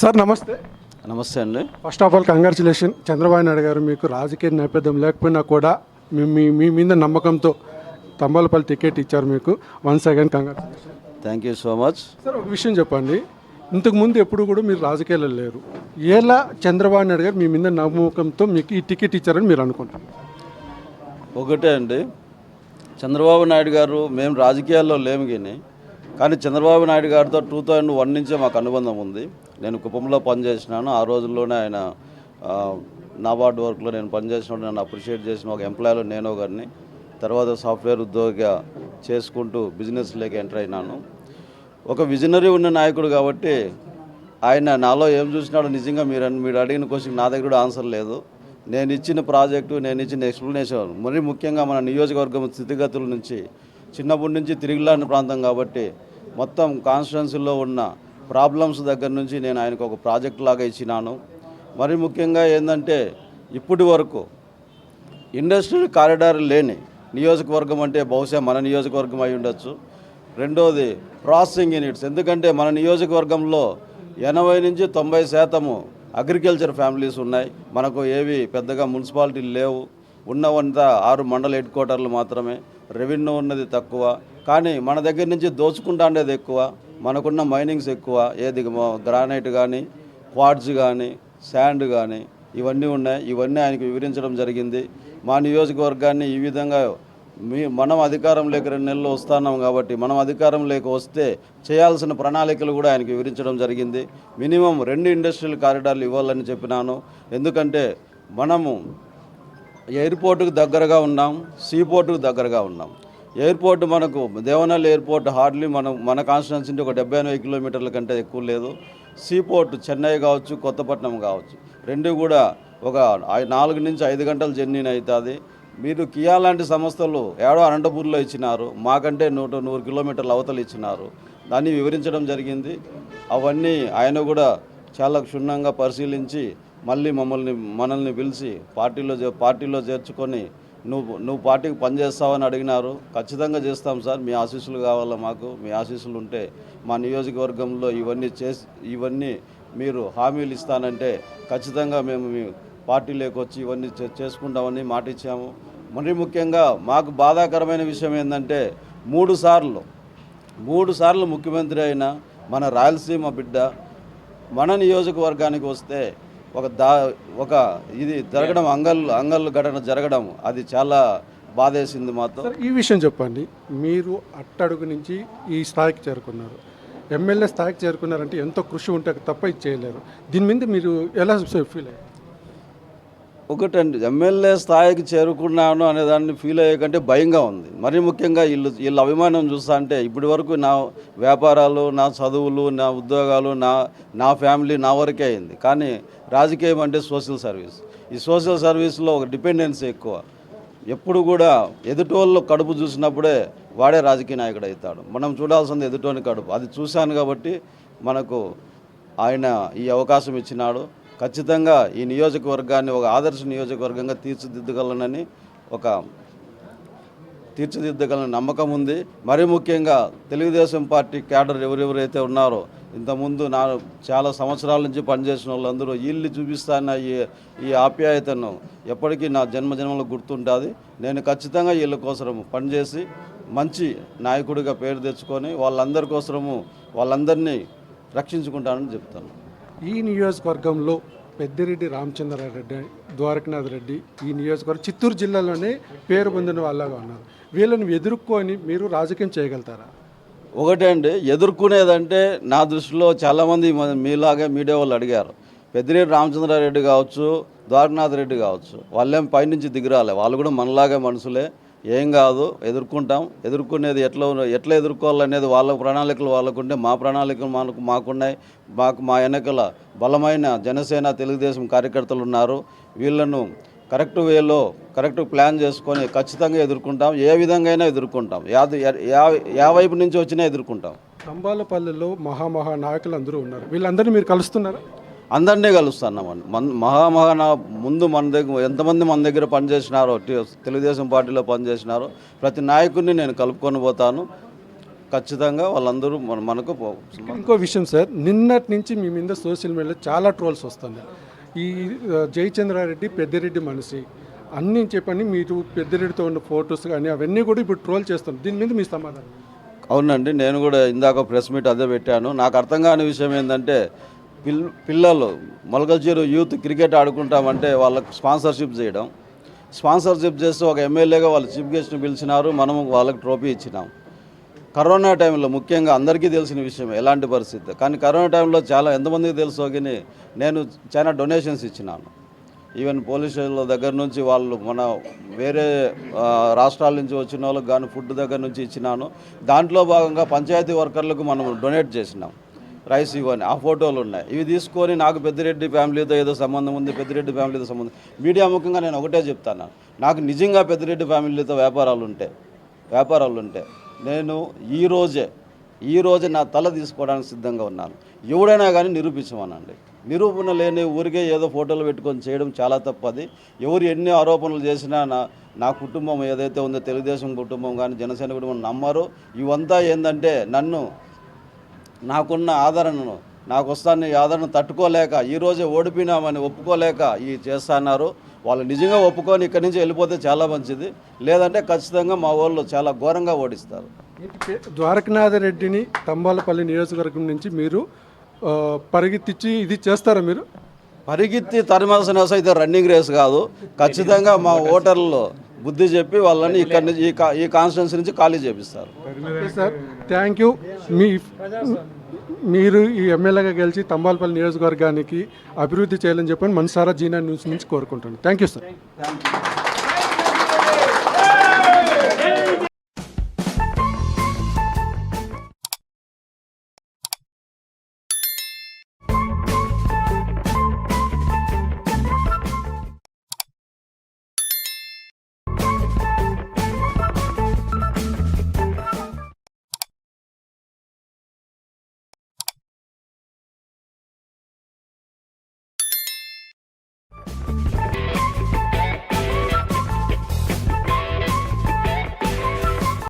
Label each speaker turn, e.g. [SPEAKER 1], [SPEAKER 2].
[SPEAKER 1] Sir నమస్తే.
[SPEAKER 2] నమస్తే అండి.
[SPEAKER 1] First of all congratulation Chandrababu Naidu గారు మీకు రాజకీయ నేపథ్యం లేకపోయినా కూడా మీ మీ మీద నమ్మకంతో తంబాలపల్లి టికెట్ ఇచ్చారు మీకు. Once again congratulation
[SPEAKER 2] thank you so much
[SPEAKER 1] sir ఒక విషయం చెప్పండి. ఇంతకు ముందు ఎప్పుడు కూడా మీరు రాజకీయాల్లో లేరు. ఎలా చంద్రబాబు నాయుడు గారు మీ మీద నమ్మకంతో మీకు ఈ టికెట్ ఇచ్చారని మీరు అనుకుంటారు
[SPEAKER 2] ఒకటే అండి. చంద్రబాబు నాయుడు గారు మేము రాజకీయాల్లో లేము కానీ కానీ చంద్రబాబు నాయుడు గారితో టూ థౌజండ్ వన్ నుంచే మాకు అనుబంధం ఉంది. నేను కుప్పంలో పనిచేసినాను. ఆ రోజుల్లోనే ఆయన నాబార్డ్ వర్క్లో నేను పనిచేసినప్పుడు నన్ను అప్రిషియేట్ చేసిన ఒక ఎంప్లాయీలో నేను ఒకరిని తర్వాత సాఫ్ట్వేర్ ఉద్యోగిగా చేసుకుంటూ బిజినెస్లోకి ఎంటర్ అయినాను. ఒక విజనరీ ఉన్న నాయకుడు కాబట్టి ఆయన నాలో ఏం చూసినాడో నిజంగా మీరు మీరు అడిగిన క్వశ్చన్ నా దగ్గర కూడా ఆన్సర్ లేదు. నేను ఇచ్చిన ప్రాజెక్టు నేను ఇచ్చిన ఎక్స్ప్లెనేషన్ మరి ముఖ్యంగా మన నియోజకవర్గం స్థితిగతుల నుంచి చిన్నప్పటి నుంచి తిరిగిలాని ప్రాంతం కాబట్టి మొత్తం కాన్స్టిట్యున్సీలో ఉన్న ప్రాబ్లమ్స్ దగ్గర నుంచి నేను ఆయనకు ఒక ప్రాజెక్ట్ లాగా ఇచ్చినాను. మరి ముఖ్యంగా ఏంటంటే ఇప్పటి వరకు ఇండస్ట్రియల్ కారిడార్ లేని నియోజకవర్గం అంటే బహుశా మన నియోజకవర్గం అయి ఉండొచ్చు. రెండోది ప్రాసెసింగ్ యూనిట్స్. ఎందుకంటే మన నియోజకవర్గంలో ఎనభై నుంచి తొంభై శాతము అగ్రికల్చర్ ఫ్యామిలీస్ ఉన్నాయి. మనకు ఏవి పెద్దగా మున్సిపాలిటీలు లేవు. ఉన్నవంతా ఆరు మండల హెడ్ క్వార్టర్లు మాత్రమే. రెవెన్యూ ఉన్నది తక్కువ. కానీ మన దగ్గర నుంచి దోచుకుంటా ఉండేది ఎక్కువ. మనకున్న మైనింగ్స్ ఎక్కువ ఏది గ్రానైట్ కానీ క్వాడ్స్ కానీ శాండ్ కానీ ఇవన్నీ ఉన్నాయి. ఇవన్నీ ఆయనకు వివరించడం జరిగింది. మా నియోజకవర్గాన్ని ఈ విధంగా మీ మనం అధికారం లేక రెండు నెలలు వస్తున్నాం కాబట్టి మనం అధికారం లేక వస్తే చేయాల్సిన ప్రణాళికలు కూడా ఆయనకు వివరించడం జరిగింది. మినిమం రెండు ఇండస్ట్రియల్ కారిడార్లు ఇవ్వాలని చెప్పినాను. ఎందుకంటే మనము ఎయిర్పోర్టుకు దగ్గరగా ఉన్నాం సీపోర్టుకు దగ్గరగా ఉన్నాం. ఎయిర్పోర్ట్ మనకు దేవనల్లి ఎయిర్పోర్ట్ హార్డ్లీ మనం మన కాన్స్టిట్యున్సీ నుంచి ఒక డెబ్బై ఎనభై కిలోమీటర్ల కంటే ఎక్కువ లేదు. సీపోర్ట్ చెన్నై కావచ్చు కొత్తపట్నం కావచ్చు. రెండు కూడా ఒక నాలుగు నుంచి ఐదు గంటల జర్నీ అవుతుంది మీరు కియా లాంటి సంస్థలు ఏడో అనంతపూర్లో ఇచ్చినారు. మాకంటే నూట నూరు కిలోమీటర్ల అవతలు ఇచ్చినారు. దాన్ని వివరించడం జరిగింది. అవన్నీ ఆయన కూడా చాలా క్షుణ్ణంగా పరిశీలించి మళ్ళీ మమ్మల్ని మనల్ని పిలిచి పార్టీలో చే- పార్టీలో చేర్చుకొని నువ్వు నువ్వు పార్టీకి పనిచేస్తావని అడిగినారు. ఖచ్చితంగా చేస్తాం సార్. మీ ఆశీస్సులు కావాలా మాకు? మీ ఆశీస్సులు ఉంటే మా నియోజకవర్గంలో ఇవన్నీ చేసి ఇవన్నీ మీరు హామీలు ఇస్తానంటే ఖచ్చితంగా మేము మీ పార్టీలోకి వచ్చి ఇవన్నీ చే- చేసుకుంటామని మాట ఇచ్చాము. మరి ముఖ్యంగా మాకు బాధాకరమైన విషయం ఏంటంటే మూడు సార్లు మూడు సార్లు ముఖ్యమంత్రి అయిన మన రాయలసీమ బిడ్డ మన నియోజకవర్గానికి వస్తే ఒక దా ఒక ఇది జరగడం అంగల్ అంగల్ ఘటన జరగడం అది చాలా బాధేసింది మాతో.
[SPEAKER 1] సార్ ఈ విషయం చెప్పండి. మీరు అట్టడుగు నుంచి ఈ స్థాయికి చేరుకున్నారు. ఎమ్మెల్యే స్థాయికి చేరుకున్నారంటే ఎంతో కృషి ఉంటే తప్ప ఇది చేయలేరు. దీని మీద మీరు ఎలా ఫీల్ అయ్యారు?
[SPEAKER 2] ఒకటండి ఎమ్మెల్యే స్థాయికి చేరుకున్నాను అనే దాన్ని ఫీల్ అయ్యే కంటే భయంగా ఉంది. మరీ ముఖ్యంగా వీళ్ళు వీళ్ళ అభిమానం చూస్తా అంటే ఇప్పటి వరకు నా వ్యాపారాలు నా చదువులు నా ఉద్యోగాలు నా నా ఫ్యామిలీ నా వరకే అయింది. కానీ రాజకీయం అంటే సోషల్ సర్వీస్. ఈ సోషల్ సర్వీస్లో ఒక డిపెండెన్సీ ఎక్కువ. ఎప్పుడు కూడా ఎదుటోళ్ళు కడుపు చూసినప్పుడే వాడే రాజకీయ నాయకుడు అవుతాడు. మనం చూడాల్సింది ఎదుటోని కడుపు. అది చూశాను కాబట్టి మనకు ఆయన ఈ అవకాశం ఇచ్చినాడు. ఖచ్చితంగా ఈ నియోజకవర్గాన్ని ఒక ఆదర్శ నియోజకవర్గంగా తీర్చిదిద్దగలనని ఒక తీర్చిదిద్దగలని నమ్మకం ఉంది. మరీ ముఖ్యంగా తెలుగుదేశం పార్టీ క్యాడర్ ఎవరెవరైతే ఉన్నారో ఇంతకుముందు నా చాలా సంవత్సరాల నుంచి పనిచేసిన వాళ్ళందరూ వీళ్ళు చూపిస్తాన్న ఈ ఈ ఆప్యాయతను ఎప్పటికీ నా జన్మజన్మలో గుర్తుంటుంది నేను ఖచ్చితంగా వీళ్ళ కోసం పనిచేసి మంచి నాయకుడిగా పేరు తెచ్చుకొని వాళ్ళందరి కోసము వాళ్ళందరినీ రక్షించుకుంటానని చెప్తాను
[SPEAKER 1] ఈ నియోజకవర్గంలో పెద్దిరెడ్డి రామచంద్రారెడ్డి ద్వారకనాథ్ రెడ్డి ఈ నియోజకవర్గం చిత్తూరు జిల్లాలోనే పేరు పొందిన వాళ్ళగా ఉన్నారు. వీళ్ళని ఎదుర్కొని మీరు రాజకీయం చేయగలుగుతారా?
[SPEAKER 2] ఒకటండి ఎదుర్కొనేదంటే నా దృష్టిలో చాలామంది మీలాగే మీడియా వాళ్ళు అడిగారు. పెద్దిరెడ్డి రామచంద్రారెడ్డి కావచ్చు ద్వారకనాథ్ రెడ్డి కావచ్చు వాళ్ళేం పైనుంచి దిగిరాలే వాళ్ళు కూడా మనలాగే మనుషులే. ఏం కాదు ఎదుర్కొంటాం. ఎదుర్కొనేది ఎట్లా ఎట్లా ఎదుర్కోవాలనేది వాళ్ళ ప్రణాళికలు వాళ్ళకుంటే మా ప్రణాళికలు మనకు మాకున్నాయి. మాకు మా వెనకల బలమైన జనసేన తెలుగుదేశం కార్యకర్తలు ఉన్నారు. వీళ్ళను కరెక్ట్ వేలో కరెక్ట్ ప్లాన్ చేసుకొని ఖచ్చితంగా ఎదుర్కొంటాం. ఏ విధంగా అయినా ఎదుర్కొంటాం. యాది యా యా వైపు నుంచి వచ్చినా ఎదుర్కొంటాం.
[SPEAKER 1] తంబాలపల్లిలో మహామహా నాయకులు అందరూ ఉన్నారు. వీళ్ళందరినీ మీరు కలుస్తున్నారా?
[SPEAKER 2] అందరినీ కలుస్తున్నామండి మన మహామహా నా ముందు మన దగ్గర ఎంతమంది మన దగ్గర పనిచేసినారో తెలుగుదేశం పార్టీలో పనిచేసినారో ప్రతి నాయకుడిని నేను కలుపుకొని పోతాను. ఖచ్చితంగా వాళ్ళందరూ మన మనకు
[SPEAKER 1] ఇంకో విషయం సార్ నిన్నటి నుంచి మీ మీద సోషల్ మీడియాలో చాలా ట్రోల్స్ వస్తున్నాయి ఈ జయచంద్రారెడ్డి పెద్దిరెడ్డి మనిషి అన్నీ చెప్పండి మీరు పెద్దిరెడ్డితో ఉన్న ఫొటోస్ కానీ అవన్నీ కూడా ఇప్పుడు ట్రోల్ చేస్తున్నారు. దీని మీద మీ సమాధానం?
[SPEAKER 2] అవునండి నేను కూడా ఇందాక ప్రెస్ మీట్ అదే పెట్టాను. నాకు అర్థం కాని విషయం ఏంటంటే పిల్ పిల్లలు మొలకల్చూరు యూత్ క్రికెట్ ఆడుకుంటామంటే వాళ్ళకు స్పాన్సర్షిప్ చేయడం. స్పాన్సర్షిప్ చేస్తే ఒక ఎమ్మెల్యేగా వాళ్ళు చీఫ్ గెస్ట్ని పిలిచినారు మనము వాళ్ళకి ట్రోఫీ ఇచ్చినాం. కరోనా టైంలో ముఖ్యంగా అందరికీ తెలిసిన విషయం ఎలాంటి పరిస్థితి? కానీ కరోనా టైంలో చాలా ఎంతమందికి తెలుసో కానీ నేను చాలా డొనేషన్స్ ఇచ్చినాను. ఈవెన్ పోలీస్ స్టేషన్ల దగ్గర నుంచి వాళ్ళు మన వేరే రాష్ట్రాల నుంచి వచ్చిన వాళ్ళకి కానీ ఫుడ్ దగ్గర నుంచి ఇచ్చినాను. దాంట్లో భాగంగా పంచాయతీ వర్కర్లకు మనం డొనేట్ చేసినాం. రైస్ ఇవన్నీ ఆ ఫోటోలు ఉన్నాయి. ఇవి తీసుకొని నాకు పెద్దిరెడ్డి ఫ్యామిలీతో ఏదో సంబంధం ఉంది పెద్దిరెడ్డి ఫ్యామిలీతో సంబంధం మీడియా ముఖంగా నేను ఒకటే చెప్తాను. నాకు నిజంగా పెద్దిరెడ్డి ఫ్యామిలీతో వ్యాపారాలు ఉంటాయి వ్యాపారాలు ఉంటాయి నేను ఈరోజే ఈరోజు నా తల తీసుకోవడానికి సిద్ధంగా ఉన్నాను. ఎవడైనా కానీ నిరూపించమనండి. నిరూపణ లేని ఊరికే ఏదో ఫోటోలు పెట్టుకొని చేయడం చాలా తప్పది ఎవరు ఎన్ని ఆరోపణలు చేసినా నా నా కుటుంబం ఏదైతే ఉందో తెలుగుదేశం కుటుంబం కానీ జనసేన కుటుంబం నమ్మరు. ఇవంతా ఏంటంటే నన్ను నాకున్న ఆదరణను నాకు వస్తాను ఆదరణ తట్టుకోలేక ఈరోజే ఓడిపోయినామని ఒప్పుకోలేక ఈ చేస్తున్నారు. వాళ్ళు నిజంగా ఒప్పుకొని ఇక్కడి నుంచి వెళ్ళిపోతే చాలా మంచిది. లేదంటే ఖచ్చితంగా మా వాళ్ళు చాలా ఘోరంగా ఓడిస్తారు.
[SPEAKER 1] ద్వారకనాథ రెడ్డిని తంబాలపల్లి నియోజకవర్గం నుంచి మీరు ఆ, పరిగెత్తించి ఇది చేస్తారా మీరు?
[SPEAKER 2] పరిగెత్తి తరిమాల్సిన అయితే రన్నింగ్ రేస్ కాదు. ఖచ్చితంగా మా ఓటర్లు బుద్ధి చెప్పి వాళ్ళని ఇక్కడి నుంచి ఈ కాన్స్టిట్యున్సీ నుంచి ఖాళీ చేపిస్తారు.
[SPEAKER 1] సార్. థ్యాంక్ యూ మీ మీరు ఈ ఎమ్మెల్యేగా గెలిచి తంబాలపల్లి నియోజకవర్గానికి అభివృద్ధి చేయాలని చెప్పని మనసారా జీనా న్యూస్ నుంచి కోరుకుంటాను థ్యాంక్ యూ సార్